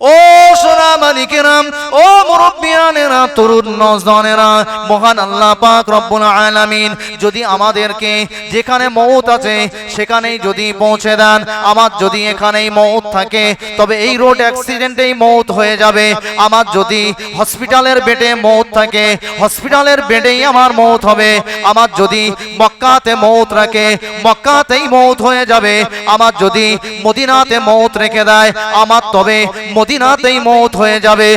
ও সোনা মালিকেরা ও মুরব্বিয়ানেরা, তরুণ নজদানেরা মহান আল্লাহ পাক রব্বুল আলামিন, যদি আমাদেরকে যেখানে মৌত আছে, সেখানেই যদি পৌঁছে দেন, আমার যদি এখানেই মৌত থাকে, তবে এই রোড অ্যাক্সিডেন্টেই মৌত হয়ে যাবে। আমার যদি হসপিটালের বেডে মৌত থাকে, হসপিটালের বেডেই আমার মৌত হবে। আমার যদি মক্কাতে মৌত রাখে, মক্কাতেই মৌত হয়ে যাবে। আমার যদি মদিনাতে মৌত রেখে দেয়, আমার তবে মদিনাতেই মৌত হয়ে যাবে।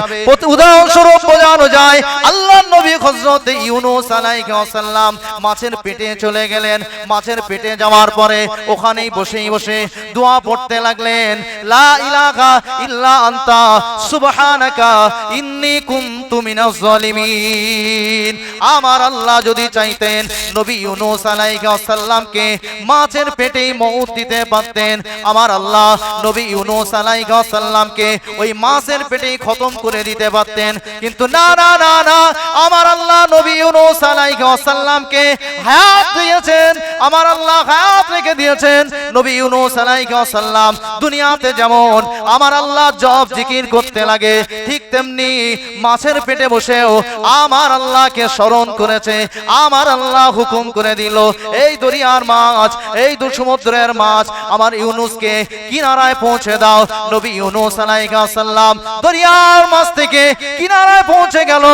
উদাহরণস্বরূপ বোঝানো যায় আল্লাহ নবী হযরত ইউনুস আলাইহিস সালাম মাছের পেটে চলে গেলেন। মাছের পেটে যাওয়ার পরে ওখানেই বসেই বসে দোয়া পড়তে লাগলেন, লা ইলাহা ইল্লা আনতা, সুবহানাকা, ইন্নী কুনতু মিনাজ জালিমিন। আমার আল্লাহ যদি চাইতেন, নবী ইউনুস মাছের দিতে পারতেন। আমার আল্লাহ নবী ইউনুস ওই মাছের খতম করে দিতে পারতেন। কিন্তু না না না না, আমার আল্লাহ নবী ইউনুস হায়াত দিয়েছেন। আমার আল্লাহ হায়াত রেখে দিয়েছেন। নবী ইউনুস দুনিয়াতে যেমন আমার আল্লাহ জব জিকির করতে লাগে, ঠিক তেমনি মাছের পেটে বসেও আমার আল্লাহকে স্মরণ করেছে, আমার আল্লাহ হুকুম করে দিল, এই দরিয়ার মাছ, এই দু সমুদ্রের মাছ আমার ইউনুসকে কিনারায় পৌঁছে দাও। নবী ইউনুস আলাইহিস সালাম দরিয়ার মাছ থেকে কিনারায় পৌঁছে গেল,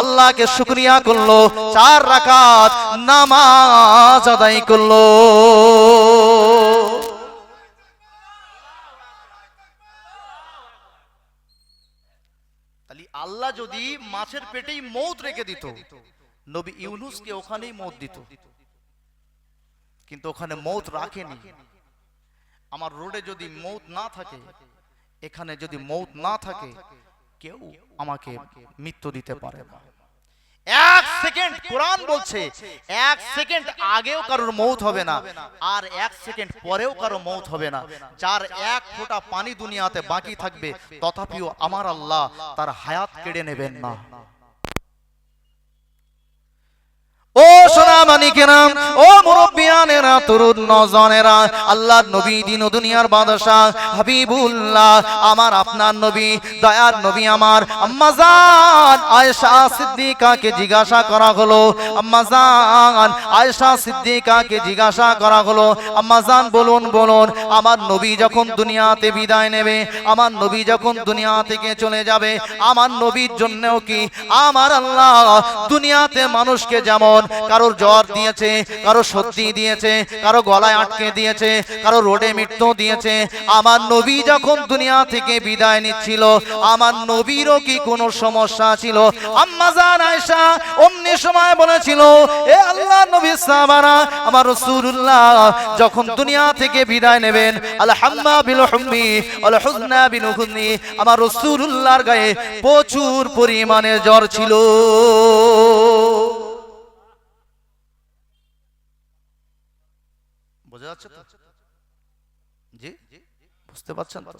আল্লাহকে শুকরিয়া করল, চার রাকাত নামাজ আদায় করল। আল্লাহ যদি মাছের পেটেই মৌত রেখে দিত, নবী ইউনুসকে ওখানেই মৌত দিত। কিন্তু ওখানে মৌত রাখেনি। আমার রোডে যদি মৌত না থাকে, এখানে যদি মৌত না থাকে, কেউ আমাকে মৃত্যু দিতে পারে না। সেকেন্ড কোরআন বলছে, এক সেকেন্ড আগেও কারোর মৌত হবে না, আর এক সেকেন্ড পরেও কারও মৌত হবে না। যার এক ফোঁটা পানি দুনিয়াতে বাকি থাকবে, তথাপিও আমার আল্লাহ তার হায়াত কেড়ে নেবেন না ও সোনা মানিকেরা ও মুরব্বিয়ানেরা, তরুণ নজনেরা, আল্লাহর নবী, দিন দুনিয়ার বাদশাহ, হাবিবুল্লাহ, আমার আপনার নবী, দয়ার নবী আমার আম্মাজান আয়েশা সিদ্দিকাকে জিজ্ঞাসা করা হলো আম্মাজান আয়েশা সিদ্দিকাকে জিজ্ঞাসা করা হলো আম্মাজান বলুন বলুন, আমার নবী যখন দুনিয়াতে বিদায় নেবে, আমার নবী যখন দুনিয়া থেকে চলে যাবে, আমার নবীর জন্যও কি? আমার আল্লাহ দুনিয়াতে মানুষকে যেমন কারোর জ্বর দিয়েছে, কারও সর্দি দিয়েছে, কারও গলায় আটকে দিয়েছে, কারও রোডে মৃত্যু দিয়েছে। আমার নবী যখন দুনিয়া থেকে বিদায় নিচ্ছিল, আমার নবীরও কি কোনো সমস্যা ছিল? আম্মাজান আয়েশা অমনি সময় বলেছিল, এ আল্লাহ নবী সাহাবারা, আমার রাসূলুল্লাহ যখন দুনিয়া থেকে বিদায় নেবেন বিল হুম্মি বিল আমার রাসূলুল্লাহর গায়ে প্রচুর পরিমাণে জ্বর ছিল। বোঝা যাচ্ছে তো? জি? বুঝতে পারছেন তো?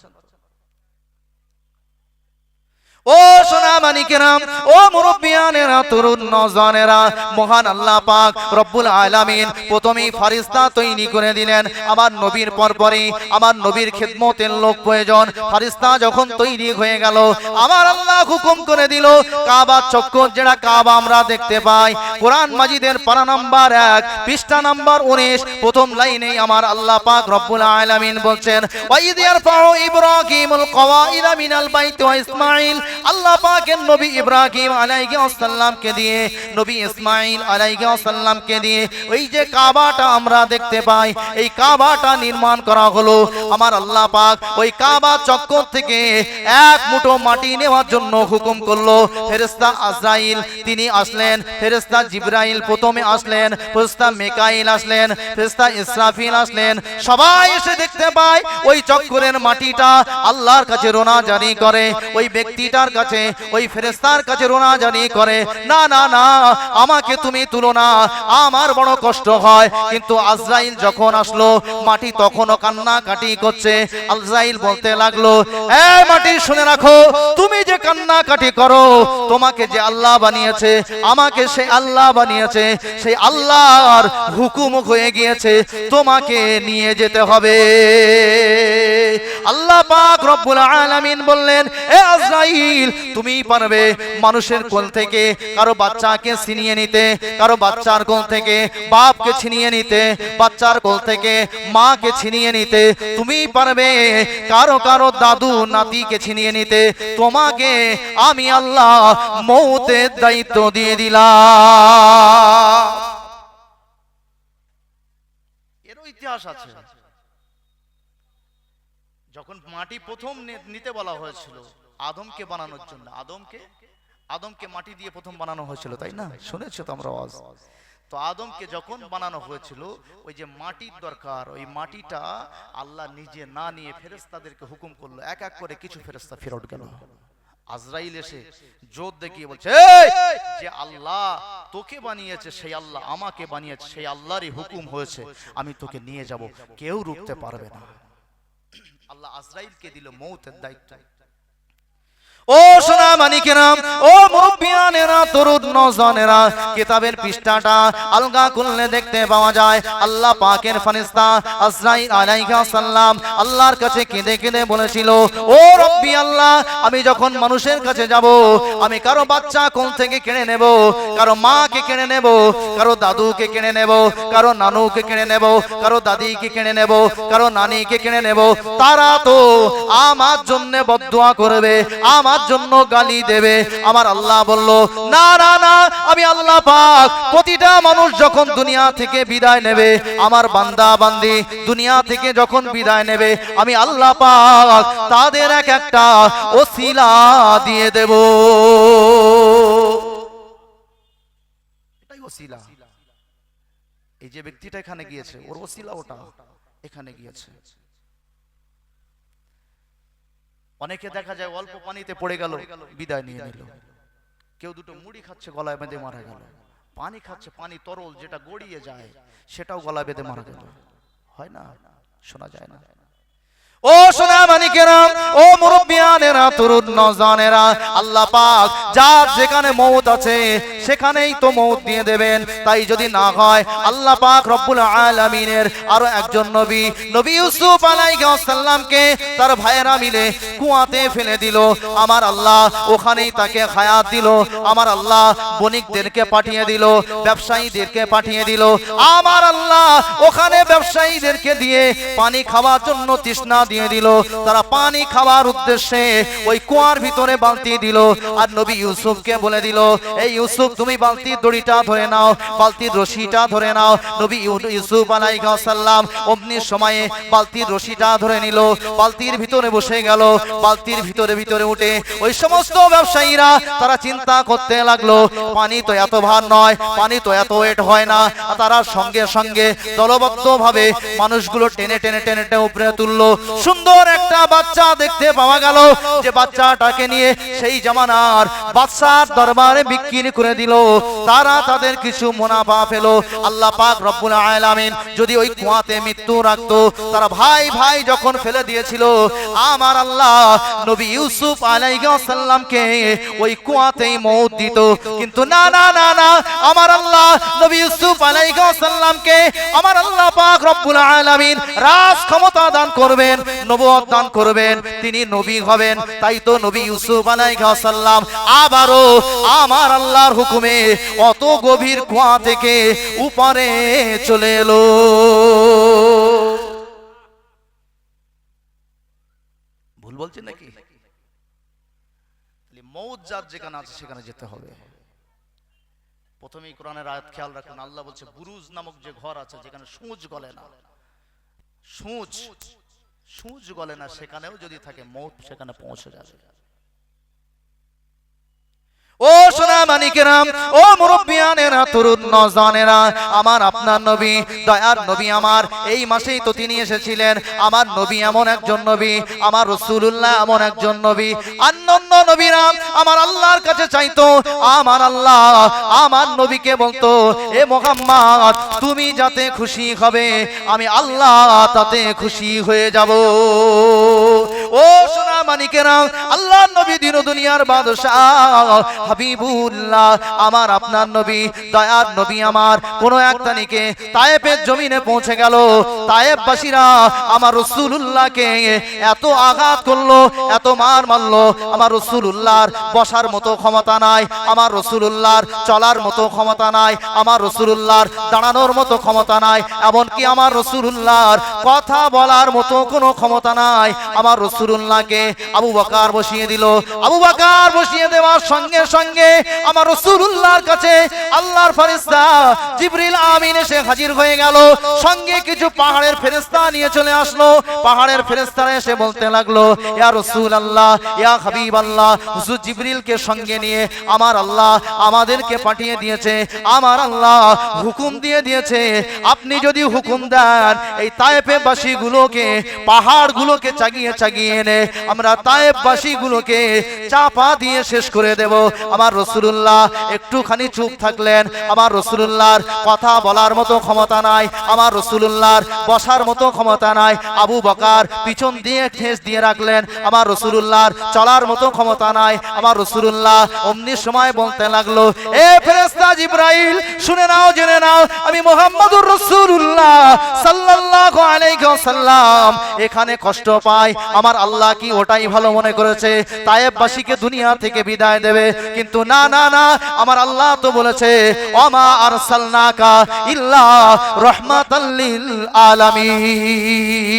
ও সোনা মানিকেরা ও মুরব্বিয়ানেরা, তরুণ নজনেরা মহান আল্লাহ পাক রব্বুল আলামিন প্রথমেই ফারিস্তা তৈরি করে দিলেন। আমার নবীর পরপরই আমার নবীর খেদমতের লোক প্রয়োজন। ফারিস্তা যখন তৈরি হয়ে গেল, আমার আল্লাহ হুকুম করে দিল, কাবা চক্কর যেটা কাবা আমরা দেখতে পাই। কোরআন মাজিদের পারা নাম্বার এক, পৃষ্ঠা নাম্বার উনিশ, প্রথম লাইনেই আমার আল্লাহ পাক রব্বুল আলামিন বলছেন ইব্রাহিমুল কওয়াইদা মিনাল বাইতি ওয়া ইসমাঈল আল্লাহ পাকের নবী ইব্রাহিম আলাইহিস সালামকে দিয়ে, নবী ইসমাঈল আলাইহিস সালামকে দিয়ে ওই যে কাবাটা আমরা দেখতে পাই, এই কাবাটা নির্মাণ করা হলো। আমার আল্লাহ পাক ওই কাবা চক্কর থেকে এক মুঠো মাটি নেওয়ার জন্য হুকুম করল। ফেরেশতা আজরাইল, তিনি আসলেন। ফেরেশতা জিব্রাইল প্রথমে আসলেন। ফেরেশতা মেকাইল আসলেন। ফেরেশতা ইসরাফিল আসলেন। সবাই এসে দেখতে পায়, ওই চক্করের মাটিটা আল্লাহর কাছে রোনা জারি করে। ওই ব্যক্তিটার কাছে, ওই ফেরেস্তার কাছে রোনাজানি করে, না না না, আমাকে তুমি তুলো না, আমার বড় কষ্ট হয়। কিন্তু আজরাইল যখন আসলো, মাটি তখনও কান্না কাটি করছে। আজরাইল বলতে লাগল এ মাটি শুনে রাখো, তুমি যে কান্না কাটি করো, তোমাকে যে আল্লাহ বানিয়েছে, আমাকে সে আল্লাহ বানিয়েছে, সেই আল্লাহর হুকুম হয়ে গিয়েছে, তোমাকে নিয়ে যেতে হবে। আল্লাহ পাক রব্বুল আলামিন বললেন, এ আজরাইল, তুমি পারবে মানুষের কোল থেকে কারও বাচ্চাকে ছিনিয়ে নিতে, কারও বাচ্চার কোল থেকে বাপকে ছিনিয়ে নিতে, বাচ্চার কোল থেকে মাকে ছিনিয়ে নিতে, তুমি পারবে কারও কারও দাদু, নাতিকে ছিনিয়ে নিতে, তোমাকে আমি আল্লাহ মৌতের দায়িত্ব দিয়ে দিলাম। এরও ইতিহাস আছে। যখন মাটি প্রথম নিতে বলা হয়েছিল, আদমকে বানানোর জন্য। আদমকে? আদমকে মাটি দিয়ে প্রথম বানানো হয়েছিল, তাই না? শুনেছো তো আমরা আওয়াজ? তো আদমকে যখন বানানো হয়েছিল, ওই যে মাটির দরকার, ওই মাটিটা আল্লাহ নিজে না নিয়ে ফেরেস্তাদেরকে হুকুম করল। এক এক করে কিছু ফেরেস্তা ফেরত গেল। আজরাইল এসে জোর দেখিয়ে বলছে যে আল্লাহ তোকে বানিয়েছে, সেই আল্লাহ আমাকে বানিয়েছে, সেই আল্লাহরই হুকুম হয়েছে, আমি তোকে নিয়ে যাব। কেউ রুখতে পারবে না। আল্লাহ আজরাইলকে দিল মৌতের দায়িত্ব। ও সোনা মানিকেরাম ও মুরব্বিয়ানেরা তরুণ নজনেরা কিতাবের পৃষ্ঠাটা আলগা করলে দেখতে পাওয়া যায়, আল্লাহ পাকের ফারিস্তা আজরাইল আলাইহিস সালাম আল্লাহর কাছে কেঁদে কেঁদে বলেছিল, ও রব্বি আল্লাহ, আমি যখন মানুষের কাছে যাব, আমি কারও বাচ্চা কোল থেকে কেড়ে নেব, কারও মাকে কেড়ে নেব, কারও দাদুকে কেড়ে নেব, কারও নানুকে কেড়ে নেব, কারও দাদিকে কেড়ে নেব, কারও নানিকে কেড়ে নেব, তারা তো আমার জন্য বদুয়া করবে, আমার জন্য গালি দেবে। আমার আল্লাহ বলল, না না না, আমি আল্লাহ পাক প্রতিটা মানুষ যখন দুনিয়া থেকে বিদায় নেবে, আমার বান্দা বান্দি দুনিয়া থেকে যখন বিদায় নেবে, আমি আল্লাহ পাক তাদের এক একটা ওসিলা দিয়ে দেব। এটাই ওসিলা। এই যে ব্যক্তিটা এখানে গিয়েছে, ওর ওসিলা ওটা, এখানে গিয়েছে। অনেকে দেখা যায় অল্প পানিতে পড়ে গেল বিদায় নিয়ে নিল। কেউ দুটো মুড়ি খাচ্ছে গলায় বেঁধে মারা গেল। পানি খাচ্ছে পানি তরল যেটা গড়িয়ে যায় সেটাও গলা বেঁধে মারা গেল। হয় না? শোনা যায় না। ও সোনা মানিকেরা ও মুরব্বিয়ানেরা তরুণ নজানেরা আল্লাহ পাক যার যেখানে মৌত আছে সেখানেই তো মৌত দিয়ে দেবেন। তাই যদি না হয়, আল্লাহ পাক রব্বুল আলামিনের আরও একজন নবী নবী ইউসুফ আলাইহিস সালামকে তার ভাইয়েরা মিলে কুয়াতে ফেলে দিল। আমার আল্লাহ ওখানেই তাকে হায়াত দিল। আমার আল্লাহ বণিকদেরকে পাঠিয়ে দিল, ব্যবসায়ীদেরকে পাঠিয়ে দিল। আমার আল্লাহ ওখানে ব্যবসায়ীদেরকে দিয়ে পানি খাওয়ার জন্য তৃষ্ণা দিয়ে দিল। তারা পানি খাওয়ার উদ্দেশ্যে ওই কুয়ার ভিতরে বালতি দিল আর নবী ইউসুফকে বলে দিল, এই ইউসুফ তুমি বালতির দড়িটা ধরে নাও বালতির রশিটা ধরে নাও। নবী ইউসুফ আলাইহিস সালাম অমনি সময়ে বালতির রশিটা ধরে নিল, বালতির ভিতরে বসে গেল, বালতির ভিতরে ভিতরে উঠে ওই সমস্ত ব্যবসায়ীরা তারা চিন্তা করতে লাগল, পানি তো এত ভার নয়, পানি তো এত ওয়েট হয় না। তারা সঙ্গে সঙ্গে দলবদ্ধ ভাবে মানুষগুলো টেনে টেনে টেনে টেনে উপরে তুললো। সুন্দর একটা বাচ্চা দেখতে পাওয়া গেল, যে বাচ্চাটাকে নিয়ে সেই জামানার বাদশার দরবারে বিক্রি করে দিল, তারা তাদের কিছু মুনাফা পেল। আল্লাহ পাক রব্বুল আলামিন যদি ওই কুয়াতে মৃত্যু রাখতো, তারা ভাই ভাই যখন ফেলে দিয়েছিল, আমার আল্লাহ নবী ইউসুফ আলাইহিস সালামকে ওই কুয়াতেই মৌত দিত। কিন্তু না না না না, আমার আল্লাহ নবী ইউসুফ আলাইহিস সালামকে আমার আল্লাহ পাক রব্বুল আলামিন রাজ ক্ষমতা দান করবেন নবুয়ত দান করবেন, তিনি নবী হবেন, তাই তো নবী ইউসুফ আলাইহিস সালাম আবারও আমার আল্লাহর হুকুমে অত গভীর কুয়া থেকে উপরে চলে এলো। ভুল বলছেন নাকি? যেখানে আছে সেখানে যেতে হবে। প্রথমেই খেয়াল আল্লাহ বলছে, বুরুজ নামক যে ঘর আছে যেখানে গলে না। সূচ গলে না, সেখানেও যদি থাকে মৌত সেখানে পৌঁছে যাবে। ও সোনা মানিকেরাম, ও মুরব্বিয়ানেরা, তরুণ নজনেরা আমার আপনার নবী, দয়ার নবী আমার। এই মাসেই তো তিনি এসেছিলেন। আমার নবী এমন একজন নবী, আমার রসুল্লাহ এমন একজন নবী। অন্যান্য নবীরা আমার আল্লাহর কাছে চাইতো, আমার আল্লাহ আমার নবীকে বলতো, এ মোহাম্মদ, তুমি যাতে খুশি হবে, আমি আল্লাহ তাতে খুশি হয়ে যাব। আল্লাহ নবী দিন দুনিয়ার বাদশাহ, হাবিবুল্লাহ, আমার আপনার নবী, দয়ার নবী আমার, কোন এক তারিখে তায়েবের জমিনে পৌঁছে গেল। আমার এত আঘাত করল, এত মার মারলো, আমার বসার মতো ক্ষমতা নাই, আমার রসুলুল্লাহর চলার মতো ক্ষমতা নাই, আমার রসুলুল্লাহর দাঁড়ানোর মতো ক্ষমতা নাই, এমনকি আমার রসুলুল্লাহর কথা বলার মতো কোনো ক্ষমতা নাই, আমার রসুলুল্লাহকে আবু বকার বসিয়ে দিল। আবু বকার বসিয়ে দেওয়ার সঙ্গে সঙ্গে আমার রসুলুল্লাহর কাছে আল্লাহর ফেরেশতা জিবরিল আমিন এসে হাজির হয়ে গেল। সঙ্গে কিছু পাহাড়ের ফেরেশতা নিয়ে চলে আসলো। পাহাড়ের ফেরেশতারা এসে বলতে লাগল, ইয়া রাসূল আল্লাহ ইয়া হাবিব আল্লাহ হুজুর জিবরিলকে সঙ্গে নিয়ে আমার আল্লাহ আমাদেরকে পাঠিয়ে দিয়েছে, আমার আল্লাহ হুকুম দিয়ে দিয়েছে। আপনি যদি হুকুম দেন, এই তায়েফে বাসীগুলোকে, পাহাড়গুলোকে চাগিয়ে চাগিয়ে এনে আমরা তায়েফ বাসীগুলোকে চাপা দিয়ে শেষ করে দেব। আমার রসুল্লাহ একটুখানি চুপ থাকলেন। আমার রসুল্লাহর কথা বলার মতো ক্ষমতা নাই। আমার রসুল্লাহর বসার মতো ক্ষমতা নাই। আবু বকার পিছন দিয়ে ঠেস দিয়ে রাখলেন। আমার রসুল্লাহর চলার মতো ক্ষমতা নাই। আমার রসুল্লাহ অমনি সময় বলতে লাগল, এ ফেরেস্তা জিব্রাইল, শুনে নাও, জেনে নাও, আমি মোহাম্মদুর রসুল্লাহ সাল্লাল্লাহু আলাইহি ওয়াসাল্লাম। এখানে কষ্ট পাই, আমার আল্লাহ কি ওটাই ভালো মনে করেছে? তায়েববাসীকে দুনিয়া থেকে বিদায় দেবে, কিন্তু না না না, আমার আল্লাহ তো বলেছে অমা আরসালনাকা ইল্লা রাহমাতাল লিল আলামিন।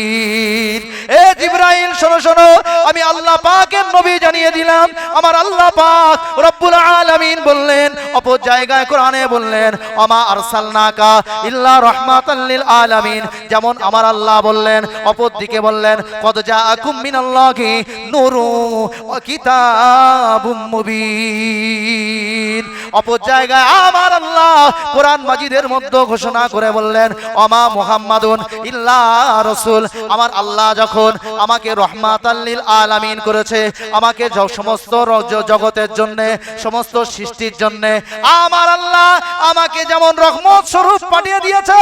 এ জিব্রাইল, শোনো শোনো, আমি আল্লাহ পাকের নবী জানিয়ে দিলাম, আমার আল্লাহ পাক রব্বুল আলামিন বললেন, অপর জায়গায় কোরআনে বললেন, অমা আরসালনাকা ইল্লা আলামিন। যেমন আমার আল্লাহ বললেন অপর দিকে বললেন মিনাল্লাহি কিতাবুম মুবিন। অপর জায়গায় আমার আল্লাহ কোরআন মাজিদের মধ্যে ঘোষণা করে বললেন, অমা মুহাম্মাদুন ইল্লা রাসূল। আমার আল্লাহ যখন আমাকে আলামিন করেছে, আমাকে সমস্ত জগতের জন্য, সমস্ত সৃষ্টির জন্য, আমার আল্লাহ আমাকে যেমন রহমত স্বরূপ পাঠিয়ে দিয়েছে,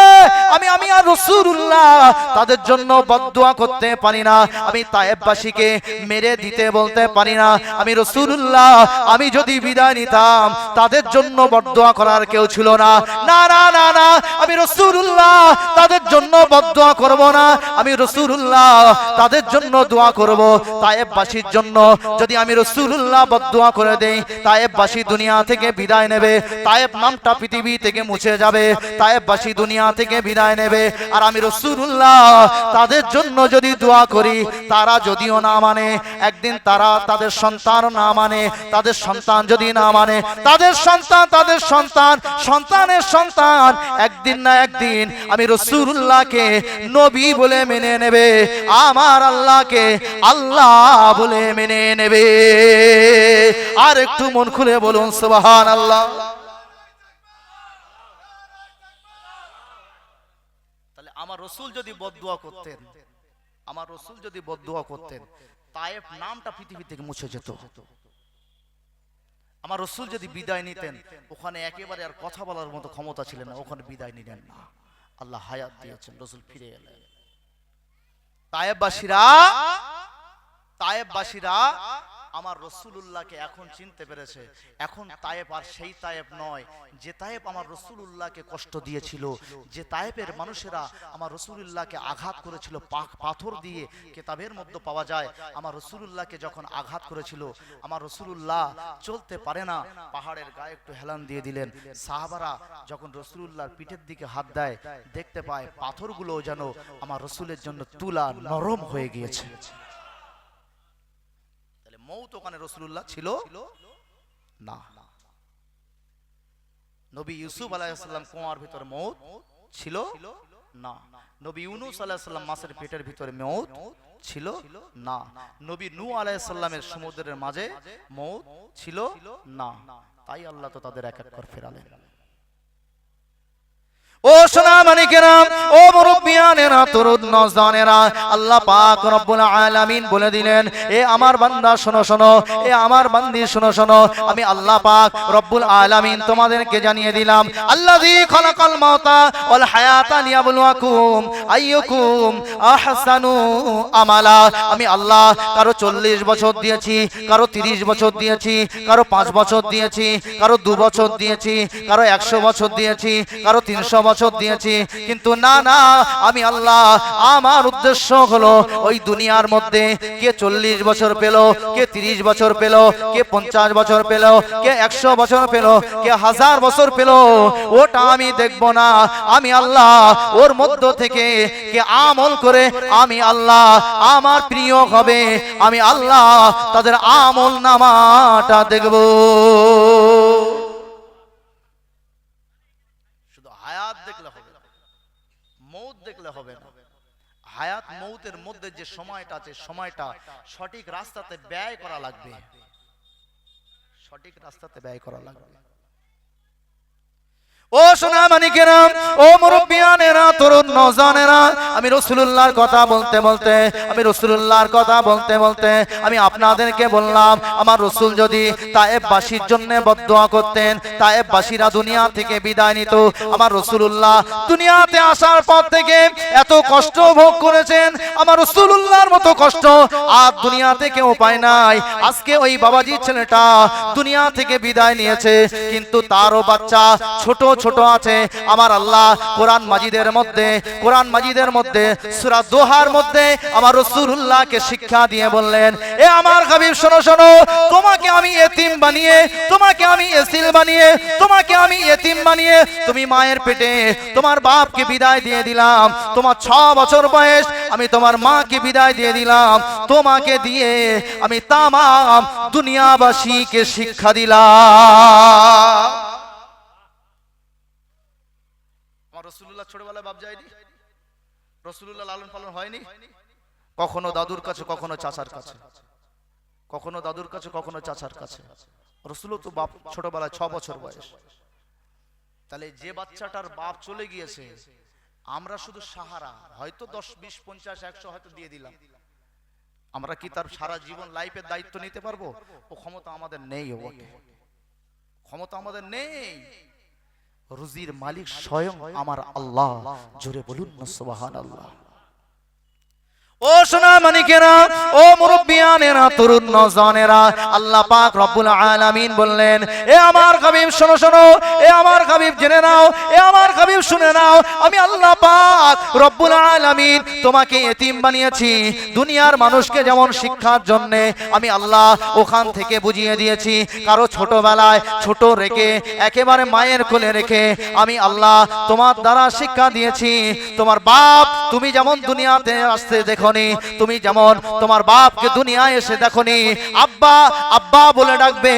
আমি আমি আর রসুল্লাহ তাদের জন্য বদদুয়া করতে পারি না। আমি তায়েববাসীকে মেরে দিতে বলতে পারি না। আমি রসুল্লাহ আমি যদি বিদায় নিতাম, তাদের জন্য বদদুয়া করার কেউ ছিল না। না না না না, আমি রসুল্লাহ তাদের জন্য বদদুয়া করব না। আমি রসুল্লাহ তাদের জন্য দোয়া করব তায়েববাসীর জন্য। যদি আমি রসুল্লাহ বদদুয়া করে দেই, তায়েববাসী দুনিয়া থেকে বিদায় নেবে। তায়েব নামটা পৃথিবী থেকে মুছে যাবে, তায়েববাসী দুনিয়া থেকে বিদায় নেবে। আর আমি রসুল্লাহ তাদের জন্য যদি দোয়া করি, তারা যদিও না মানে একদিন তারা তাদের সন্তান না মানে তাদের সন্তান যদি না মানে তাদের সন্তান তাদের সন্তান, সন্তানের সন্তান, একদিন না একদিন আমি রসুল্লাহকে নবী বলে মেনে নেবে, আমার আল্লাহকে আল্লাহ বলে মেনে নেবে। আর একটু মন খুলে বলুন সুবহান আল্লাহ আমার রসুল যদি বদদুয়া করতেন, আমার রসুল যদি বদদুয়া করতেন তায়েব নামটা পৃথিবী থেকে মুছে যেত। আমার রসুল যদি বিদায় নিতেন, ওখানে একেবারে আর কথা বলার মতো ক্ষমতা ছিলেন না, ওখানে বিদায় নিলেন না। আল্লাহ হায়াত দিয়েছেন, রসুল ফিরে এলেন। তায়েববাসীরা তায়েববাসীরা আমার রসুলুল্লাহকে এখন চিনতে পেরেছে। এখন তায়েব আর সেই তায়েব নয়। যে তায়েব আমার রসুলুল্লাহকে কষ্ট দিয়েছিল, যে তায়েবের মানুষেরা আমার রসুলুল্লাহকে আঘাত করেছিল, পাক- পাথর দিয়ে কেতাবের মধ্যে পাওয়া যায়। আমার রসুলুল্লাহকে যখন আঘাত করেছিল, আমার রসুলুল্লাহ চলতে পারে না। পাহাড়ের গায়ে একটু হেলান দিয়ে দিলেন। সাহাবারা যখন রসুলুল্লাহর পিঠের দিকে হাত দেয়, দেখতে পায় পাথরগুলো যেন আমার রসুলের জন্য তুলা নরম হয়ে গিয়েছে। ওখানে রসুল্লাহ ছিল? না। নবী ইউসুফ আলাইসাল্লাম কুয়ার ভিতরে মৌত ছিল? না। নবী ইউনুস আলাইসাল্লাম মাসের পেটের ভিতরে মৌত ছিল? না। নবী নু আলাইসাল্লামের সমুদ্রের মাঝে মৌত ছিল? না। তাই আল্লাহ তো তাদের এক এক করে ফেরালেন। ও সোনা মানিকেরা ও মুরব্বিয়ানেরা, তরুণ নজদানেরা আল্লাহ পাক রব্বুল আলামিন বলে দিলেন, এ আমার বান্দা, শোনো শোনো, এ আমার বান্দি, শোনো শোনো, আমি আল্লাহ পাক রব্বুল আলামিন তোমাদেরকে জানিয়ে দিলাম, আল্লাযী খালাকাল মাউতা ওয়াল হায়াতা লিয়াবলুয়াকুম আইয়ুকুম আহসানু আমালা। আমি আল্লাহ কারও চল্লিশ বছর দিয়েছি, কারও তিরিশ বছর দিয়েছি, কারও পাঁচ বছর দিয়েছি, কারও দু বছর দিয়েছি, কারও একশো বছর দিয়েছি, কারও তিনশো বছর দিয়েছি। কিন্তু না না, আমি আল্লাহ, আমার উদ্দেশ্য হলো ওই দুনিয়ার মধ্যে কে চল্লিশ বছর পেল, কে তিরিশ বছর পেল, কে পঞ্চাশ বছর পেল, কে একশো বছর পেল, কে হাজার বছর পেল, ওটা আমি দেখব না। আমি আল্লাহ, ওর মধ্য থেকে কে আমল করে আমি আল্লাহ, আমার প্রিয় হবে। আমি আল্লাহ, তাদের আমল নামাটা দেখব শুধু হায়াত দেখলে হবে না দেখলে হবে না। হায়াত মৌতের মধ্যে যে সময়টা আছে, সময়টা সঠিক রাস্তাতে ব্যয় করা লাগবে। সঠিক রাস্তাতে ব্যয় করা লাগবে। ও সোনা ও মুরব্বিয়ানেরা, তরুণ নজানেরা, আমি কথা বলতে বলতে, আমি কথা বলতে বলতে, আমি আপনাদেরকে বললাম, আমার রসুল যদি তায়েববাসীর জন্য বদদোয়া করতেন, তায়েববাসীরা দুনিয়া থেকে বিদায় নিত, আমার দুনিয়াতে আসার পর থেকে এত কষ্ট ভোগ করেছেন, আমার রসুলুল্লাহর মতো কষ্ট আর দুনিয়াতে কেউ পায় নাই। আজকে ওই বাবাজি ছেলেটা দুনিয়া থেকে বিদায় নিয়েছে, কিন্তু তারও বাচ্চা ছোট ছোট আছে। আমার আল্লাহ কোরআন মাজিদের মধ্যে, কোরআন মাজিদের মধ্যে, সূরা দোহার মধ্যে আমার রাসূলুল্লাহকে শিক্ষা দিয়ে বললেন, এ আমার হাবিব, শোনো শোনো, তোমাকে আমি এতিম বানিয়ে, তোমাকে আমি এসিল বানিয়ে, তোমাকে আমি এতিম বানিয়ে, তুমি মায়ের পেটে তোমার বাপকে বিদায় দিয়ে দিলাম। তোমার ছ বছর বয়স, আমি তোমার মাকে বিদায় দিয়ে দিলাম। তোমাকে দিয়ে আমি তামাম দুনিয়াবাসীকে শিক্ষা দিলাম। আমার রসুল্লাহ ছোটবেলায় বাপ যায়নি? রসুল্লাহ লালন পালন হয়নি? কখনো দাদুর কাছে, কখনো চাচার কাছে। কখনো দাদুর কাছে, কখনো চাচার কাছে। রসুল তো বাপ ছোটবেলায় ছ বছর বয়স। তাহলে যে বাচ্চাটার বাপ চলে গিয়েছে, আমরা শুধু সাহারা, হয়তো দশ, বিশ, পঞ্চাশ, একশো হয়তো দিয়ে দিলাম। আমরা কি তার সারা জীবন লাইফের দায়িত্ব নিতে পারব? ও ক্ষমতা আমাদের নেই ক্ষমতা আমাদের নেই। রুজির মালিক স্বয়ং আমার আল্লাহ। জোরে বলুন না সুবহান আল্লাহ ও সোনা মানিকেরা, ও মুরব্বিয়ানেরা, তরুণ নজনেরা আল্লাহ পাক রব্বুল আলামিন বললেন, এ আমার হাবিব, শোনো শোনো, এ আমার হাবিব জেনে নাও, এ আমার হাবিব শুনে নাও, আমি আল্লাহ পাক রব্বুল আলামিন তোমাকে এতিম বানিয়েছি। দুনিয়ার মানুষকে যেমন শিক্ষার জন্য আমি আল্লাহ ওখান থেকে বুঝিয়ে দিয়েছি, কারও ছোটবেলায় ছোট রেখে, একেবারে মায়ের কোলে রেখে আমি আল্লাহ তোমার দ্বারা শিক্ষা দিয়েছি। তোমার বাপ তুমি যেমন দুনিয়াতে আসতে দেখনি তুমি যেমন তোমার বাপকে দুনিয়ায় এসে দেখনি আব্বা আব্বা বলে ডাকবে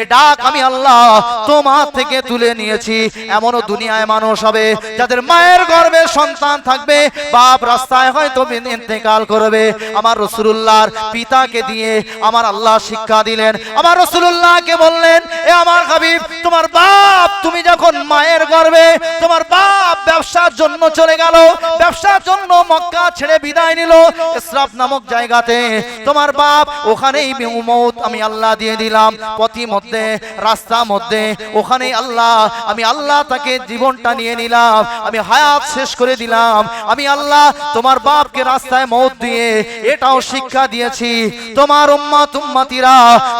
এ ডাক আমি আল্লাহ তোমার থেকে তুলে নিয়েছি। এমনও দুনিয়ায় মানুষ হবে যাদের মায়ের গর্ভে সন্তান থাকবে বাপ রাস্তায় হয়তো ইন্তেকাল করবে। আমার রসুল্লাহর পিতাকে দিয়ে আমার আল্লাহ শিক্ষা দিলেন। আমার রসুল্লাহকে বললেন এ আমার হাবিব তোমার বাপ তুমি যখন মায়ের গর্বে তোমার বাপ ব্যবসার জন্য চলে গেল ব্যবসার জন্য মক্কা ছেড়ে বিদায় নিল। ইসরাফ নামক জায়গাতে তোমার বাপ, ওখানেই মৌত আমি আল্লাহ দিয়ে দিলাম। পথি মধ্যে, রাস্তা মধ্যে ওখানেই আল্লাহ, আমি আল্লাহ তাকে জীবনটা নিয়ে নিলাম। আমি হায়াত শেষ করে দিলাম। আমি আল্লাহ তোমার বাপকে রাস্তায় মৌত দিয়ে এটাও শিক্ষা দিয়েছি। তোমার উম্মা তুম্মাতিরা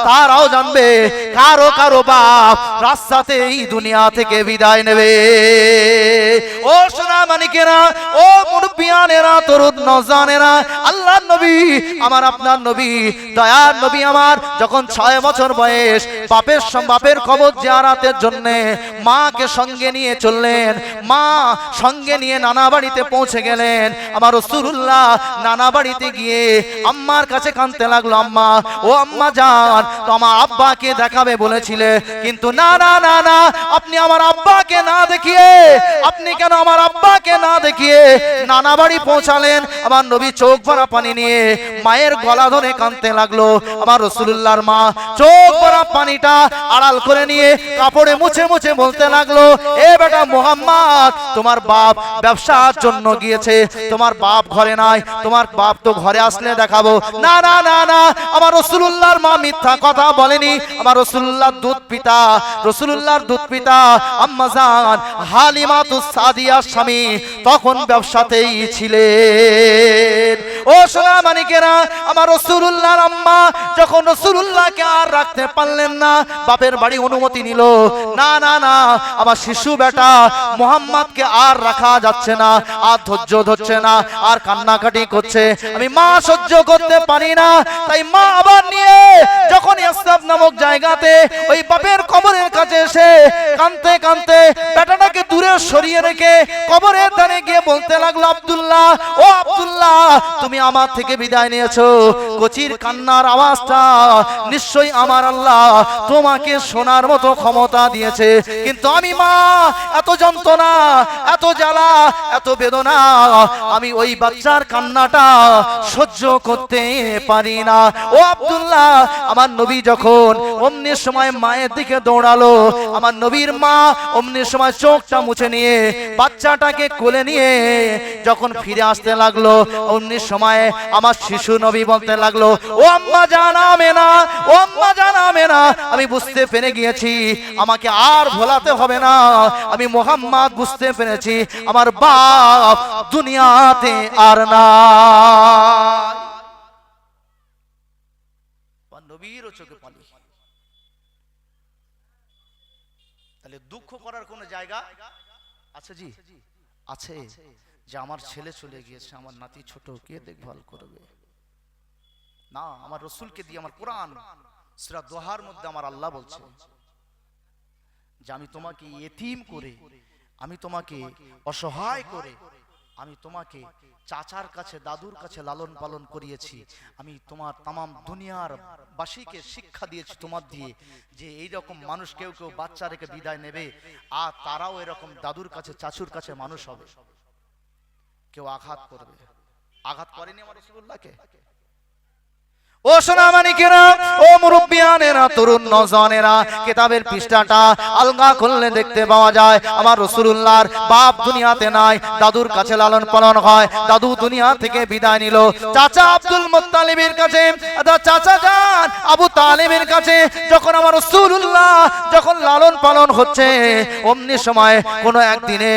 তারাও জানবে, কারও কারও বাপ রাস্তাতে এই দুনিয়া থেকে বিদায় নেবে। ও সোনা মানিকেরা, ও মুরব্বিয়ানেরা তরুণ নজানেরা আল্লাহ নবী, আমার আপনার নবী, দয়ার নবী আমার, যখন ছয় বছর বয়স, বাপের বাপের কবর জিয়ারাতের জন্য মাকে সঙ্গে নিয়ে চললেন। মা সঙ্গে নিয়ে নানা বাড়িতে পৌঁছে গেলেন। আমার রসুল্লাহ নানা বাড়িতে গিয়ে আম্মার কাছে কানতে লাগল, আম্মা, ও আম্মা যান। তো আমার আব্বাকে দেখাবে বলেছিলে। কিন্তু না না না না, আপনি আমার আব্বাকে না দেখিয়ে, আপনি কেন আমার আব্বাকে না দেখিয়ে নানা বাড়ি বাড়ি পৌঁছালেন আমার নবী চোখ ভরা পানি নিয়ে মায়ের গলা ধরে কাঁদতে লাগল। আমার রসুল্লাহর মা চোখ ভরা পানিটা আড়াল করে নিয়ে কাপড়ে মুছে মুছে বলতে লাগল, এ বেটা মোহাম্মদ, তোমার বাপ ব্যবসার জন্য গিয়েছে, তোমার বাপ ঘরে নাই, তোমার বাপ তো ঘরে আসলে দেখাবো। না না না না, আমার রসুল্লাহর মা মিথ্যা কথা বলেনি। আমার রসুল্লাহর দুধ পিতা রসুল্লাহর দুধ পিতা আম্মাজান হালিমাতু সাদিয়ার স্বামী তখন ব্যবসাতেই ছিলেন। ও সোনা মানিকেরা আমার আম্মা, যখন আর রাখতে পারলেন না, বাপের বাড়ি অনুমতি নিল। না না না, আমার শিশু বেটা মোহাম্মদকে আর রাখা যাচ্ছে না, আর ধৈর্য ধরছে না, আর কান্নাকাটি করছে। আমি মা সহ্য করতে পারি না, তাই মা আবার নিয়ে যখন নামক জায়গাতে ওই বাপের কবরের কাছে এসে কানতে কানতে বেটাটাকে দূরে সরিয়ে রেখে কবরের ধারে গিয়ে বলতে লাগল, আব্দুল্লাহ, ও আব্দুল্লাহ, তুমি আমার থেকে বিদায় নিয়েছো। কচির কান্নার আওয়াজটা নিশ্চয়ই আমার আল্লাহ তোমাকে শোনার মতো ক্ষমতা দিয়েছে। কিন্তু আমি মা, এত যন্ত্রণা, এত জ্বালা, এত বেদনা, আমি ওই বাচ্চার কান্নাটা সহ্য করতে পারি না। ও আব্দুল্লাহ, আমার নবী যখন অমনি সময় মায়ের দিকে দৌড়ালো, আমার নবীর মা অমনি সময় চোখটা মুছে নিয়ে, বাচ্চাটাকে কোলে নিয়ে যখন ফিরে আসতে লাগল অমনি সময় আমার শিশু নবী বলতে লাগল, ও আম্মা জানামে না ও আম্মা জানামে না আমি বুঝতে পেরে গিয়েছি, আমাকে আর ভোলাতে হবে না, আমি মোহাম্মদ বুঝতে পেরেছি, আমার বাপ দুনিয়াতে আর না চোখে পানি। তাহলে দুঃখ করার কোন জায়গা আছে জি, আছে যে আমার ছেলে চলে গিয়েছে, আমার নাতি ছোট, কে দেখভাল করবে? না, আমার রসুলকে দিয়ে আমার কোরআন সেটা দোহার মধ্যে আমার আল্লাহ বলছে যে আমি তোমাকে এতিম করে, আমি তোমাকে অসহায় করে আমি তোমাকে চাচার কাছে, দাদুর কাছে লালন পালন করিয়েছি। আমি তোমার তামাম দুনিয়ার বাসীকে শিক্ষা দিয়েছি তোমার দিয়ে যে এই রকম মানুষ কেউ কেউ বাচ্চা রেখে বিদায় নেবে, আর তারাও এরকম দাদুর কাছে, চাচুর কাছে মানুষ হবে। কেউ আঘাত করবে। আঘাত করেনি আমার রসুল্লাহকে ও সোনামানিকেরা, ও মুরব্বিয়ানেরা, তরুণ নজনেরা কিতাবের পৃষ্ঠাটা আলগা খুললে দেখতে পাওয়া যায়, আমার রসুলুল্লাহর বাপ দুনিয়াতে নাই, দাদুর কাছে লালন পালন হয়, দাদু দুনিয়া থেকে বিদায় নিল। চাচা আব্দুল মুত্তালিবের কাছে চাচা যান আবু তালিবের কাছে, যখন আমার রসুলুল্লাহ যখন লালন পালন হচ্ছে, অমনি সময় কোনো একদিনে